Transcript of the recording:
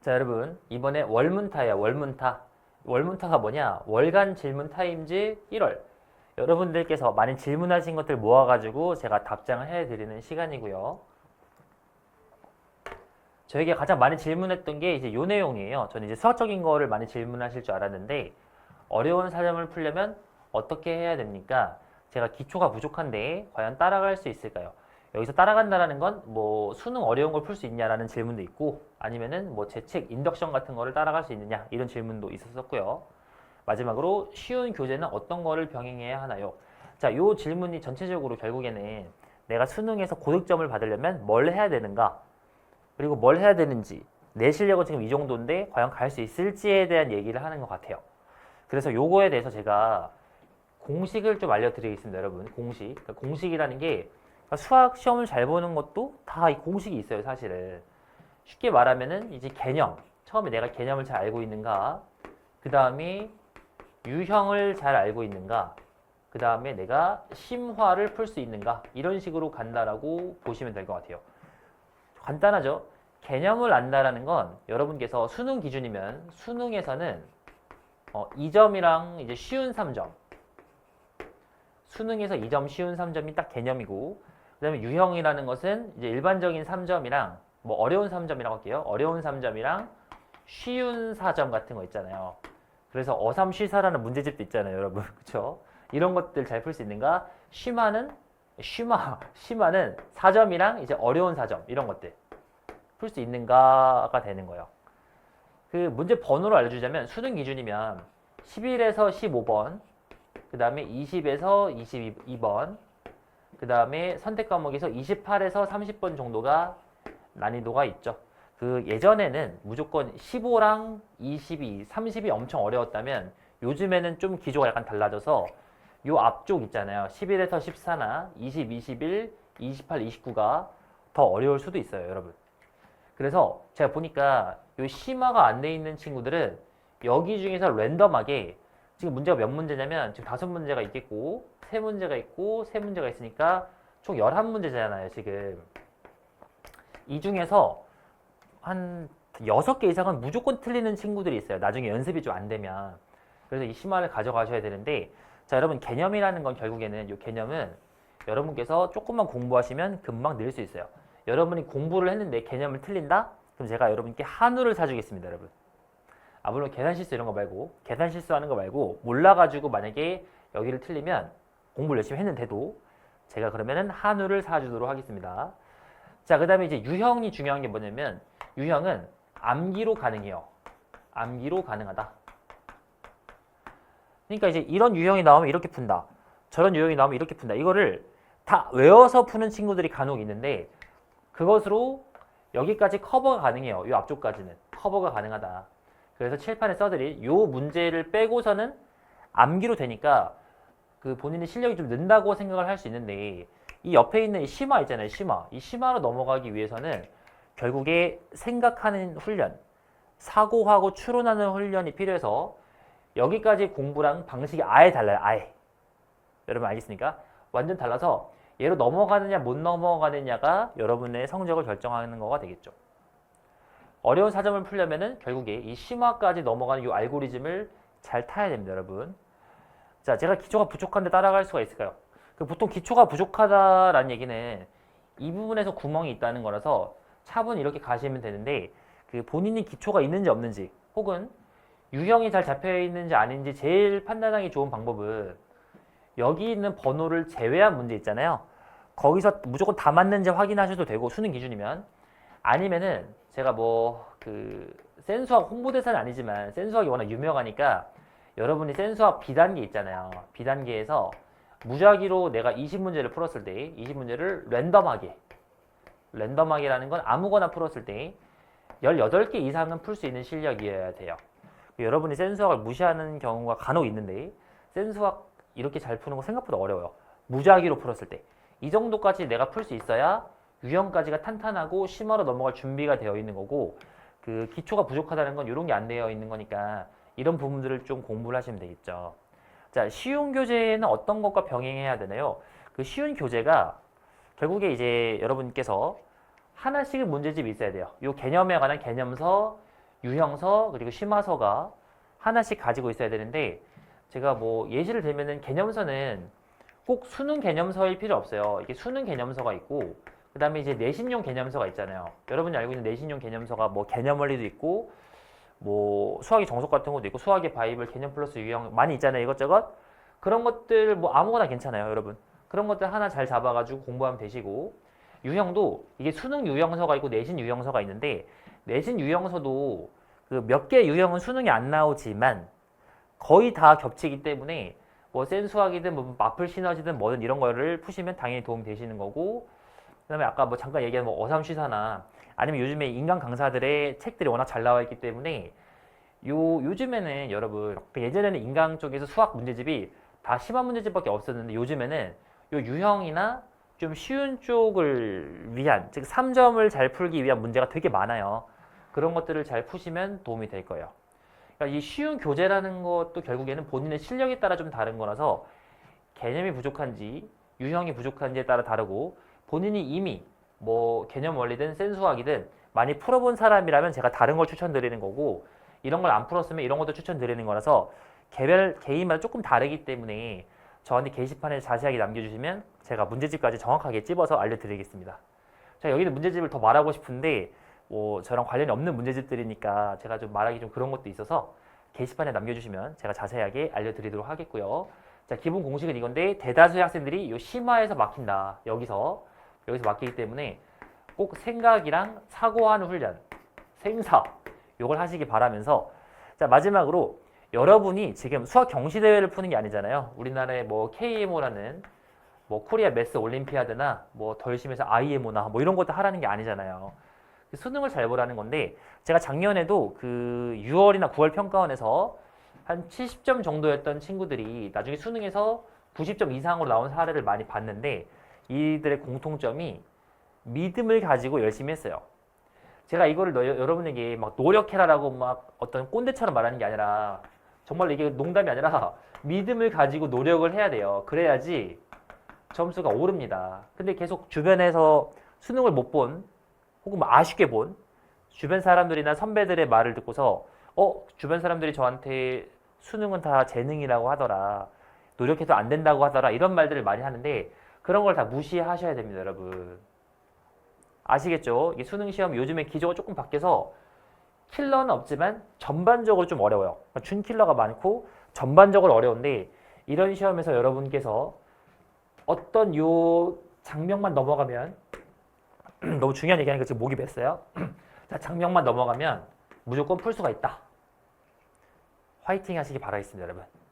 자 여러분 이번에 월문타야 월문타. 월문타가 뭐냐? 월간 질문 타임즈 1월. 여러분들께서 많이 질문하신 것들 모아가지고 제가 답장을 해드리는 시간이고요. 저에게 가장 많이 질문했던 게 이제 요 내용이에요. 저는 이제 수학적인 거를 많이 질문하실 줄 알았는데 어려운 사점을 풀려면 어떻게 해야 됩니까? 제가 기초가 부족한데 과연 따라갈 수 있을까요 여기서 따라간다라는 건 뭐 수능 어려운 걸 풀 수 있냐라는 질문도 있고 아니면은 뭐제책 인덕션 같은 거를 따라갈 수 있느냐 이런 질문도 있었었고요. 마지막으로 쉬운 교재는 어떤 거를 병행해야 하나요? 자, 요 질문이 전체적으로 결국에는 내가 수능에서 고득점을 받으려면 뭘 해야 되는가? 그리고 뭘 해야 되는지 내 실력은 지금 이 정도인데 과연 갈 수 있을지에 대한 얘기를 하는 것 같아요. 그래서 요거에 대해서 제가 공식을 좀 알려드리겠습니다, 여러분. 공식. 그러니까 공식이라는 게 그러니까 수학 시험을 잘 보는 것도 다 이 공식이 있어요, 사실은. 쉽게 말하면은 이제 개념. 처음에 내가 개념을 잘 알고 있는가. 그 다음에 유형을 잘 알고 있는가. 그 다음에 내가 심화를 풀 수 있는가. 이런 식으로 간다라고 보시면 될 것 같아요. 간단하죠? 개념을 안다라는 건 여러분께서 수능 기준이면 수능에서는 어, 2점이랑 이제 쉬운 3점. 수능에서 2점 쉬운 3점이 딱 개념이고 그다음에 유형이라는 것은 이제 일반적인 3점이랑 뭐 어려운 3점이라고 할게요. 어려운 3점이랑 쉬운 4점 같은 거 있잖아요. 그래서 어삼 쉬사라는 문제집도 있잖아요, 여러분. 그렇죠? 이런 것들 잘 풀 수 있는가? 쉬마는 쉬마 쉬마는 4점이랑 이제 어려운 4점 이런 것들 풀 수 있는가가 되는 거예요. 그 문제 번호를 알려주자면 수능 기준이면 11에서 15번, 그 다음에 20에서 22번, 그 다음에 선택 과목에서 28에서 30번 정도가 난이도가 있죠. 그 예전에는 무조건 15랑 22, 30이 엄청 어려웠다면 요즘에는 좀 기조가 약간 달라져서 요 앞쪽 있잖아요. 11에서 14나 20, 21, 28, 29가 더 어려울 수도 있어요, 여러분. 그래서 제가 보니까 요 심화가 안 돼 있는 친구들은 여기 중에서 랜덤하게 지금 문제가 몇 문제냐면 지금 다섯 문제가 있겠고 세 문제가 있고 세 문제가 있으니까 총 11문제잖아요, 지금. 이 중에서 한 여섯 개 이상은 무조건 틀리는 친구들이 있어요. 나중에 연습이 좀 안 되면. 그래서 이 심화를 가져가셔야 되는데 자, 여러분 개념이라는 건 결국에는 이 개념은 여러분께서 조금만 공부하시면 금방 늘 수 있어요. 여러분이 공부를 했는데 개념을 틀린다? 그럼 제가 여러분께 한우를 사주겠습니다, 여러분. 아, 물론 계산 실수 이런 거 말고, 계산 실수하는 거 말고, 몰라가지고 만약에 여기를 틀리면 공부를 열심히 했는데도 제가 그러면은 한우를 사주도록 하겠습니다. 자, 그 다음에 이제 유형이 중요한 게 뭐냐면, 유형은 암기로 가능해요. 암기로 가능하다. 그러니까 이제 이런 유형이 나오면 이렇게 푼다. 저런 유형이 나오면 이렇게 푼다. 이거를 다 외워서 푸는 친구들이 간혹 있는데, 그것으로 여기까지 커버가 가능해요. 이 앞쪽까지는 커버가 가능하다. 그래서 칠판에 써드릴 요 문제를 빼고서는 암기로 되니까 그 본인의 실력이 좀 는다고 생각을 할 수 있는데 이 옆에 있는 이 심화 있잖아요. 심화. 이 심화로 넘어가기 위해서는 결국에 생각하는 훈련, 사고하고 추론하는 훈련이 필요해서 여기까지 공부랑 방식이 아예 달라요. 아예. 여러분 알겠습니까? 완전 달라서 얘로 넘어가느냐 못 넘어가느냐가 여러분의 성적을 결정하는 거가 되겠죠. 어려운 사점을 풀려면은 결국에 이 심화까지 넘어가는 이 알고리즘을 잘 타야 됩니다, 여러분. 자, 제가 기초가 부족한데 따라갈 수가 있을까요? 그 보통 기초가 부족하다라는 얘기는 이 부분에서 구멍이 있다는 거라서 차분히 이렇게 가시면 되는데 그 본인이 기초가 있는지 없는지 혹은 유형이 잘 잡혀 있는지 아닌지 제일 판단하기 좋은 방법은 여기 있는 번호를 제외한 문제 있잖아요. 거기서 무조건 다 맞는지 확인하셔도 되고 수능 기준이면 아니면은 제가 뭐 그 센수학 홍보대사는 아니지만 센수학이 워낙 유명하니까 여러분이 센수학 B단계 있잖아요. B단계에서 무작위로 내가 20문제를 풀었을 때 20문제를 랜덤하게 랜덤하게라는 건 아무거나 풀었을 때 18개 이상은 풀 수 있는 실력이어야 돼요. 여러분이 센수학을 무시하는 경우가 간혹 있는데 센수학 이렇게 잘 푸는 거 생각보다 어려워요. 무작위로 풀었을 때. 이 정도까지 내가 풀 수 있어야 유형까지가 탄탄하고 심화로 넘어갈 준비가 되어 있는 거고 그 기초가 부족하다는 건 이런 게 안 되어 있는 거니까 이런 부분들을 좀 공부를 하시면 되겠죠. 자, 쉬운 교재는 어떤 것과 병행해야 되나요? 그 쉬운 교재가 결국에 이제 여러분께서 하나씩은 문제집이 있어야 돼요. 요 개념에 관한 개념서, 유형서 그리고 심화서가 하나씩 가지고 있어야 되는데 제가 뭐 예시를 들면은 개념서는 꼭 수능 개념서일 필요 없어요. 이게 수능 개념서가 있고 그 다음에 이제 내신용 개념서가 있잖아요. 여러분이 알고 있는 내신용 개념서가 뭐 개념 원리도 있고 뭐 수학의 정석 같은 것도 있고 수학의 바이블 개념 플러스 유형 많이 있잖아요. 이것저것 그런 것들 뭐 아무거나 괜찮아요, 여러분. 그런 것들 하나 잘 잡아가지고 공부하면 되시고 유형도 이게 수능 유형서가 있고 내신 유형서가 있는데 내신 유형서도 그 몇 개 유형은 수능이 안 나오지만 거의 다 겹치기 때문에 뭐 센수학이든 뭐 마플 시너지든 뭐든 이런 거를 푸시면 당연히 도움 되시는 거고 그다음에 아까 뭐 잠깐 얘기한 뭐 어삼시사나 아니면 요즘에 인간 강사들의 책들이 워낙 잘 나와 있기 때문에 요 요즘에는 여러분 그 예전에는 인강 쪽에서 수학 문제집이 다 심한 문제집밖에 없었는데 요즘에는 요 유형이나 좀 쉬운 쪽을 위한 즉 3점을 잘 풀기 위한 문제가 되게 많아요. 그런 것들을 잘 푸시면 도움이 될 거예요. 그러니까 이 쉬운 교재라는 것도 결국에는 본인의 실력에 따라 좀 다른 거라서 개념이 부족한지 유형이 부족한지에 따라 다르고 본인이 이미 뭐 개념 원리든 센수학이든 많이 풀어본 사람이라면 제가 다른 걸 추천드리는 거고 이런 걸 안 풀었으면 이런 것도 추천드리는 거라서 개별 개인마다 조금 다르기 때문에 저한테 게시판에 자세하게 남겨주시면 제가 문제집까지 정확하게 찝어서 알려드리겠습니다. 자 여기는 문제집을 더 말하고 싶은데 뭐 저랑 관련이 없는 문제집들이니까 제가 좀 말하기 좀 그런 것도 있어서 게시판에 남겨주시면 제가 자세하게 알려드리도록 하겠고요. 자 기본 공식은 이건데 대다수의 학생들이 이 심화에서 막힌다. 여기서 여기서 막히기 때문에 꼭 생각이랑 사고하는 훈련, 생사 요걸 하시기 바라면서 자 마지막으로 여러분이 지금 수학 경시 대회를 푸는 게 아니잖아요. 우리나라의 뭐 KMO라는 뭐 코리아 매스 올림피아드나 뭐 더 열심히 해서 IMO나 뭐 이런 것도 하라는 게 아니잖아요. 수능을 잘 보라는 건데 제가 작년에도 그 6월이나 9월 평가원에서 한 70점 정도였던 친구들이 나중에 수능에서 90점 이상으로 나온 사례를 많이 봤는데 이들의 공통점이 믿음을 가지고 열심히 했어요. 제가 이거를 너- 여러분에게 막 노력해라라고 막 어떤 꼰대처럼 말하는 게 아니라 정말 이게 농담이 아니라 믿음을 가지고 노력을 해야 돼요. 그래야지 점수가 오릅니다. 근데 계속 주변에서 수능을 못 본 혹은 뭐 아쉽게 본 주변 사람들이나 선배들의 말을 듣고서 어 주변 사람들이 저한테 수능은 다 재능이라고 하더라 노력해도 안 된다고 하더라 이런 말들을 많이 하는데 그런 걸 다 무시하셔야 됩니다 여러분 아시겠죠? 이 수능 시험 요즘에 기조가 조금 바뀌어서 킬러는 없지만 전반적으로 좀 어려워요 그러니까 준 킬러가 많고 전반적으로 어려운데 이런 시험에서 여러분께서 어떤 요 장면만 넘어가면 너무 중요한 얘기하니까 지금 목이 뱄어요. 자, 장면만 넘어가면 무조건 풀 수가 있다. 화이팅 하시기 바라겠습니다, 여러분. 끝.